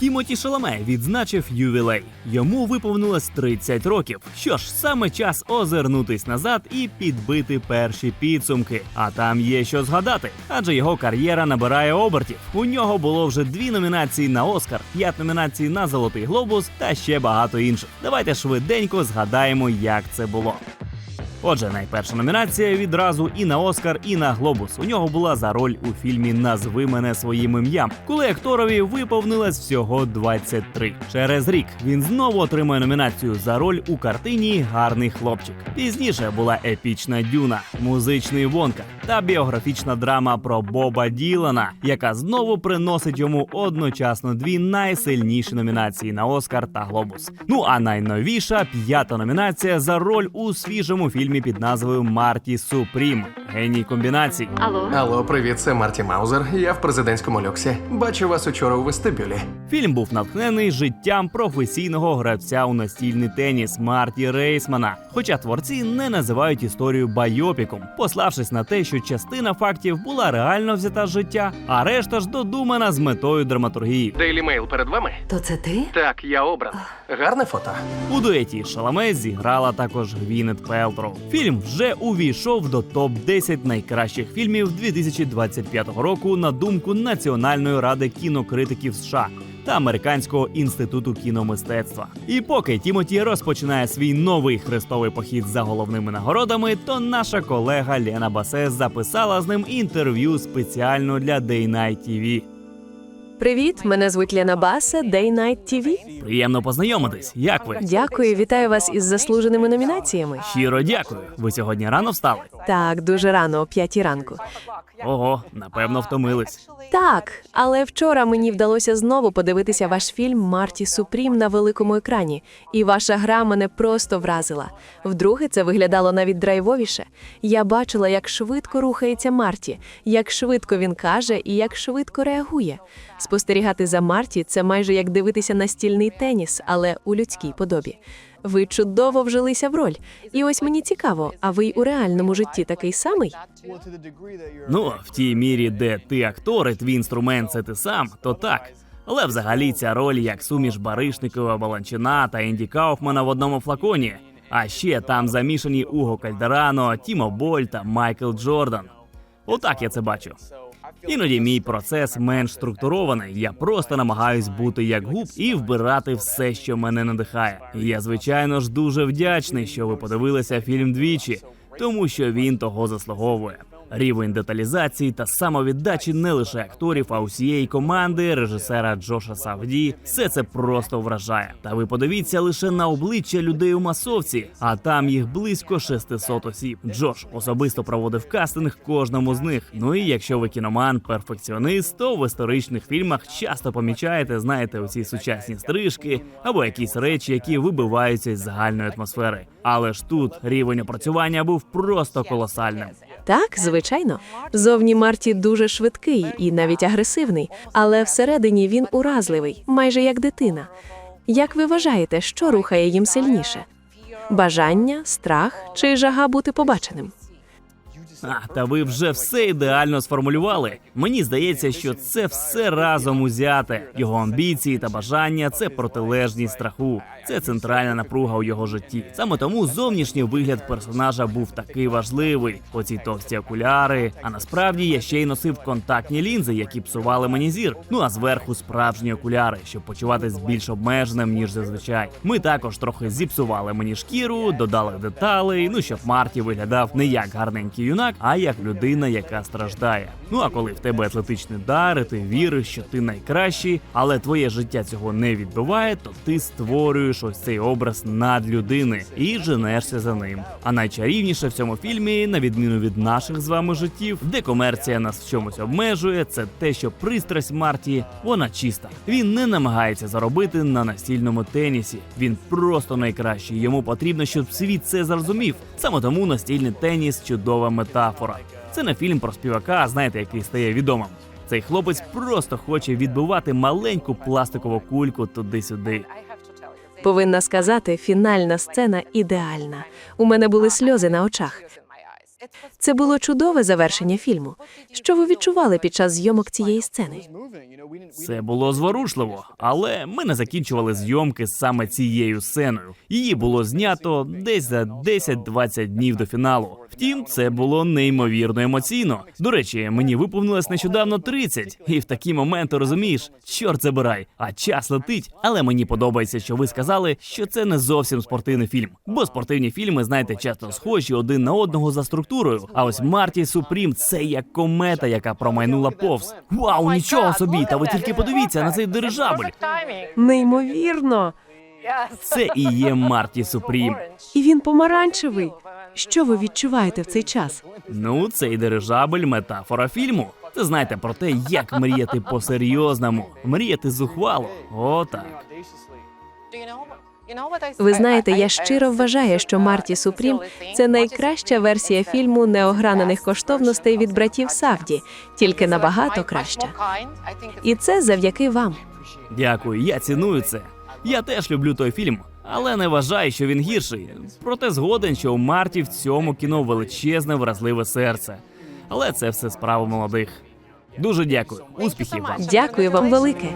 Тімоті Шаламе відзначив ювілей. Йому виповнилось 30 років. Що ж, саме час озирнутись назад і підбити перші підсумки. А там є що згадати, адже його кар'єра набирає обертів. У нього було вже дві номінації на Оскар, п'ять номінацій на Золотий Глобус та ще багато інших. Давайте швиденько згадаємо, як це було. Отже, найперша номінація відразу і на Оскар, і на Глобус. У нього була за роль у фільмі Назви мене своїм ім'ям, коли акторові виповнилось всього 23. Через рік він знову отримує номінацію за роль у картині Гарний хлопчик. Пізніше була епічна дюна, музичний вонка та біографічна драма про Боба Ділана, яка знову приносить йому одночасно дві найсильніші номінації на Оскар та Глобус. Ну а найновіша п'ята номінація за роль у свіжому фільмі під назвою Марті Супрім. Геній комбінацій. Алло, Алло, привіт, це Марті Маузер. Я в президентському люксі. Бачив вас учора у вестибюлі. Фільм був натхнений життям професійного гравця у настільний теніс Марті Рейсмана. Хоча творці не називають історію байопіком, пославшись на те, що частина фактів була реально взята з життя, а решта ж додумана з метою драматургії. Дейлі Мейл перед вами? то це ти? Так, я обран. Гарне фото. У дуеті Шаламе зіграла також Гвінет Пелтроу. Фільм вже увійшов до топ 10 найкращих фільмів 2025 року на думку Національної ради кінокритиків США. Та Американського інституту кіномистецтва. І поки Тімоті розпочинає свій новий хрестовий похід за головними нагородами, то наша колега Лена Басе записала з ним інтерв'ю спеціально для Day Night TV. Привіт, мене звуть Лена Баса, Day Night TV. Приємно познайомитись. Як ви? Дякую, вітаю вас із заслуженими номінаціями. Щиро дякую. Ви сьогодні рано встали? Так, дуже рано, о п'ятій ранку. Ого, напевно, втомились. Так, але вчора мені вдалося знову подивитися ваш фільм Марті Супрім на великому екрані, і ваша гра мене просто вразила. Вдруге, це виглядало навіть драйвовіше. Я бачила, як швидко рухається Марті, як швидко він каже і як швидко реагує. Спостерігати за Марті це майже як дивитися на стільний теніс, але у людській подобі. Ви чудово вжилися в роль. І ось мені цікаво, а ви й у реальному житті такий самий? Ну, в тій мірі, де ти актор, і твій інструмент це ти сам, то так. Але взагалі ця роль як суміш Баришникова, Баланчина та Енді Кауфмана в одному флаконі. А ще там замішані Уго Кальдерано, Тімо Боль та Майкл Джордан. Отак я це бачу. Іноді мій процес менш структурований. Я просто намагаюсь бути як губ і вбирати все, що мене надихає. Я, звичайно ж, дуже вдячний, що ви подивилися фільм двічі, тому що він того заслуговує. Рівень деталізації та самовіддачі не лише акторів, а усієї команди, режисера Джоша Савді. Все це просто вражає. Та ви подивіться лише на обличчя людей у масовці, а там їх близько 600 осіб. Джош особисто проводив кастинг кожному з них. Ну і якщо ви кіноман, перфекціоніст, то в історичних фільмах часто помічаєте, знаєте, оці сучасні стрижки або якісь речі, які вибиваються із загальної атмосфери. Але ж тут рівень опрацювання був просто колосальним. Так, звичайно. Зовні Марті дуже швидкий і навіть агресивний, але всередині він уразливий, майже як дитина. Як ви вважаєте, що рухає їм сильніше? Бажання, страх чи жага бути побаченим? А, та ви вже все ідеально сформулювали. Мені здається, що це все разом узяте. Його амбіції та бажання це протилежність страху. Це центральна напруга у його житті. Саме тому зовнішній вигляд персонажа був такий важливий. Оці товсті окуляри. А насправді я ще й носив контактні лінзи, які псували мені зір. Ну а зверху справжні окуляри, щоб почуватись більш обмеженим ніж зазвичай. Ми також трохи зіпсували мені шкіру, додали деталей. Ну щоб Марті виглядав не як гарненький юнак, а як людина, яка страждає. Ну а коли в тебе атлетичний дар, і ти віриш, що ти найкращий, але твоє життя цього не відбиває, то ти створюєш ось цей образ надлюдини і женешся за ним. А найчарівніше в цьому фільмі, на відміну від наших з вами життів, де комерція нас в чомусь обмежує, це те, що пристрасть Марті вона чиста. Він не намагається заробити на настільному тенісі. Він просто найкращий. Йому потрібно, щоб світ це зрозумів. Саме тому настільний теніс чудова метафора. Це не фільм про співака, знаєте, який стає відомим. Цей хлопець просто хоче відбивати маленьку пластикову кульку туди-сюди. Повинна сказати, фінальна сцена ідеальна. У мене були сльози на очах. Це було чудове завершення фільму. Що ви відчували під час зйомок цієї сцени? Це було зворушливо, але ми не закінчували зйомки саме цією сценою. Її було знято десь за 10-20 днів до фіналу. Втім, це було неймовірно емоційно. До речі, мені виповнилось нещодавно 30, і в такі моменти розумієш, чорт забирай, а час летить. Але мені подобається, що ви сказали, що це не зовсім спортивний фільм. Бо спортивні фільми, знаєте, часто схожі один на одного за структурою. А ось Марті Супрім це як комета, яка промайнула повз. Вау, нічого собі! Та ви тільки подивіться на цей дирижабль. Неймовірно. Це і є Марті Супрім. І він помаранчевий. Що ви відчуваєте в цей час? Ну, цей дирижабль метафора фільму. Це знаєте про те, як мріяти по-серйозному, мріяти зухвало. Отак. Ви знаєте, я щиро вважаю, що Марті Супрім це найкраща версія фільму неогранених коштовностей від братів Савді, тільки набагато краща. І це завдяки вам. Дякую, я ціную це. Я теж люблю той фільм, але не вважаю, що він гірший. Проте згоден, що у Марті в цьому кіно величезне вразливе серце. Але це все справа молодих. Дуже дякую. Успіхів вам. Дякую вам велике.